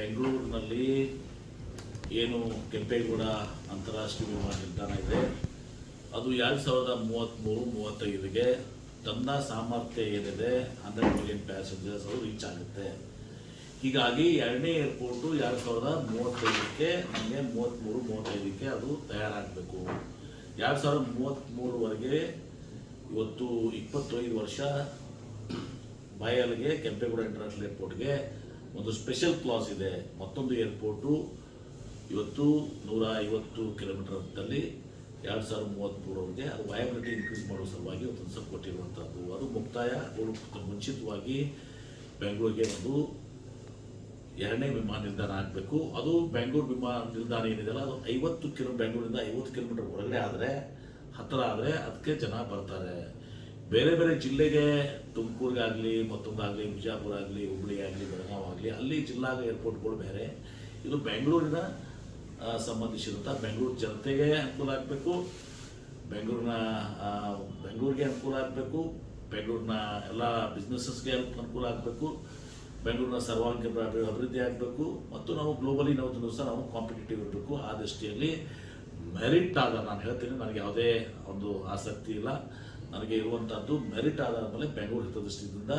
ಬೆಂಗಳೂರಿನಲ್ಲಿ ಏನು ಕೆಂಪೇಗೌಡ ಅಂತಾರಾಷ್ಟ್ರೀಯ ವಿಮಾನ ನಿಲ್ದಾಣ ಇದೆ. ಅದು ಎರಡು ಸಾವಿರದ ಮೂವತ್ತ್ಮೂರು ಮೂವತ್ತೈದಕ್ಕೆ ತನ್ನ ಸಾಮರ್ಥ್ಯ ಏನಿದೆ ಹಂಡ್ರೆಡ್ ಮಿಲಿಯನ್ ಪ್ಯಾಸೆಂಜರ್ಸ್ ಅದು ರೀಚ್ ಆಗುತ್ತೆ. ಹೀಗಾಗಿ ಎರಡನೇ ಏರ್ಪೋರ್ಟು ಎರಡು ಸಾವಿರದ ಮೂವತ್ತೈದಕ್ಕೆ ನಮಗೆ ಮೂವತ್ತ್ಮೂರು ಮೂವತ್ತೈದಕ್ಕೆ ಅದು ತಯಾರಾಗಬೇಕು. ಎರಡು ಸಾವಿರದ ಮೂವತ್ತ್ಮೂರವರೆಗೆ ಇವತ್ತು ಇಪ್ಪತ್ತೈದು ವರ್ಷ ಬಾಯಲ್ಗೆ ಕೆಂಪೇಗೌಡ ಇಂಟರ್ನ್ಯಾಷನಲ್ ಏರ್ಪೋರ್ಟ್ಗೆ ಒಂದು ಸ್ಪೆಷಲ್ ಕ್ಲಾಸ್ ಇದೆ. ಮತ್ತೊಂದು ಏರ್ಪೋರ್ಟು ಇವತ್ತು ನೂರ ಐವತ್ತು ಕಿಲೋಮೀಟರ್ ಅಂತಲ್ಲಿ ಎರಡು ಸಾವಿರದ ಮೂವತ್ತ್ಮೂರವರೆಗೆ ಅದು ವಯಬಿಲಿಟಿ ಇನ್ಕ್ರೀಸ್ ಮಾಡೋ ಸಲುವಾಗಿ ಒಂದು ಸ್ವಲ್ಪ ಕೊಟ್ಟಿರುವಂಥದ್ದು. ಅದು ಮುಕ್ತಾಯ ಮುಂಚಿತವಾಗಿ ಬೆಂಗಳೂರಿಗೆ ಒಂದು ಎರಡನೇ ವಿಮಾನ ನಿಲ್ದಾಣ ಆಗಬೇಕು. ಅದು ಬೆಂಗಳೂರು ವಿಮಾನ ನಿಲ್ದಾಣ ಏನಿದೆಯಲ್ಲ, ಅದು ಐವತ್ತು ಕಿಲೋ ಬೆಂಗಳೂರಿಂದ ಐವತ್ತು ಕಿಲೋಮೀಟರ್ ಹೊರಗಡೆ ಆದರೆ, ಹತ್ತಿರ ಆದರೆ ಅದಕ್ಕೆ ಜನ ಬರ್ತಾರೆ. ಬೇರೆ ಬೇರೆ ಜಿಲ್ಲೆಗೆ, ತುಮಕೂರಿಗಾಗಲಿ, ಮತ್ತೊಂದಾಗಲಿ ಬಿಜಾಪುರ ಆಗಲಿ ಹುಬ್ಳಿ ಆಗಲಿ ಬೆಳಗಾವಿ ಆಗಲಿ ಅಲ್ಲಿ ಜಿಲ್ಲಾ ಏರ್ಪೋರ್ಟ್ಗಳು ಬೇರೆ. ಇದು ಬೆಂಗಳೂರಿನ ಸಂಬಂಧಿಸಿದಂಥ ಬೆಂಗಳೂರು ಜನತೆಗೆ ಅನುಕೂಲ ಆಗಬೇಕು. ಬೆಂಗಳೂರಿನ ಬೆಂಗಳೂರಿಗೆ ಅನುಕೂಲ ಆಗಬೇಕು. ಬೆಂಗಳೂರಿನ ಎಲ್ಲ ಬಿಸ್ನೆಸಸ್ಗೆ ಅನುಕೂಲ ಆಗಬೇಕು. ಬೆಂಗಳೂರಿನ ಸರ್ವಾಂಗೀಣ ಅಭಿ- ಅಭಿವೃದ್ಧಿ ಆಗಬೇಕು. ಮತ್ತು ನಾವು ಗ್ಲೋಬಲಿ ನಾವು ದಿವಸ ನಾವು ಕಾಂಪಿಟೇಟಿವ್ ಇರಬೇಕು. ಆ ದೃಷ್ಟಿಯಲ್ಲಿ ಮೆರಿಟ್ ಆಗ ನಾನು ಹೇಳ್ತೀನಿ, ನನಗೆ ಯಾವುದೇ ಒಂದು ಆಸಕ್ತಿ ಇಲ್ಲ. ನನಗೆ ಇರುವಂಥದ್ದು ಮೆರಿಟ್ ಆದ ಮೇಲೆ ಬೆಂಗಳೂರು ಹಿತದೃಷ್ಟಿಯಿಂದ